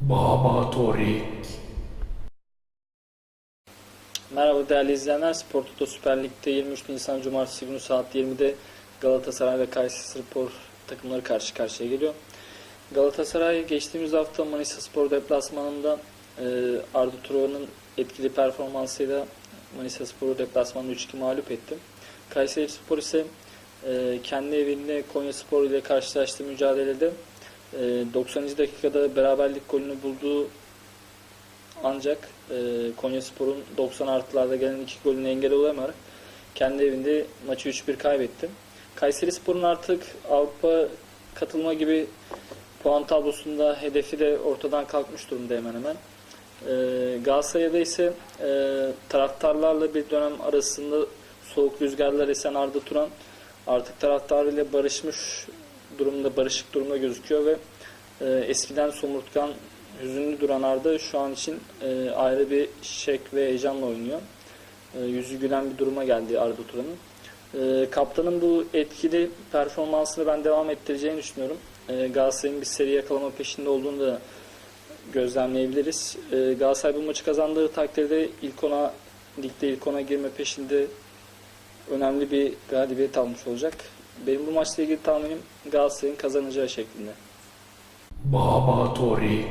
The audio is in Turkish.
Baba Torik. Merhaba değerli izleyenler. Spor Toto Süper Lig'de 23 Nisan Cumartesi günü saat 20'de Galatasaray ve Kayseri Spor takımları karşı karşıya geliyor. Galatasaray geçtiğimiz hafta Manisa Spor deplasmanında e, Arda Turan'ın etkili performansıyla Manisa Spor'u deplasmanda 3-2 mağlup etti. Kayseri Spor ise e, kendi evinde Konya Spor ile karşılaştığı mücadelede e, 90. dakikada beraberlik golünü bulduğu ancak e, Konya Spor'un 90 artılarda gelen iki golüne engel olamayarak kendi evinde maçı 3-1 kaybetti. Kayseri Spor'un artık Avrupa katılma gibi puan tablosunda hedefi de ortadan kalkmış durumda hemen hemen. E, Galatasaray'da ise e, taraftarlarla bir dönem arasında soğuk rüzgarlar esen Arda Turan artık taraftarıyla barışmış durumda, barışık durumda gözüküyor ve e, eskiden somurtkan hüzünlü duran Arda şu an için e, ayrı bir şek ve heyecanla oynuyor. E, yüzü gülen bir duruma geldi Arda Turan'ın. E, kaptanın bu etkili performansını ben devam ettireceğini düşünüyorum. E, Galatasaray'ın bir seri yakalama peşinde olduğunu da gözlemleyebiliriz. E, Galatasaray bu maçı kazandığı takdirde ilk ona ligde ilk ona girme peşinde önemli bir galibiyet almış olacak. Benim bu maçla ilgili tahminim Galatasaray'ın kazanacağı şeklinde. Baba Torik.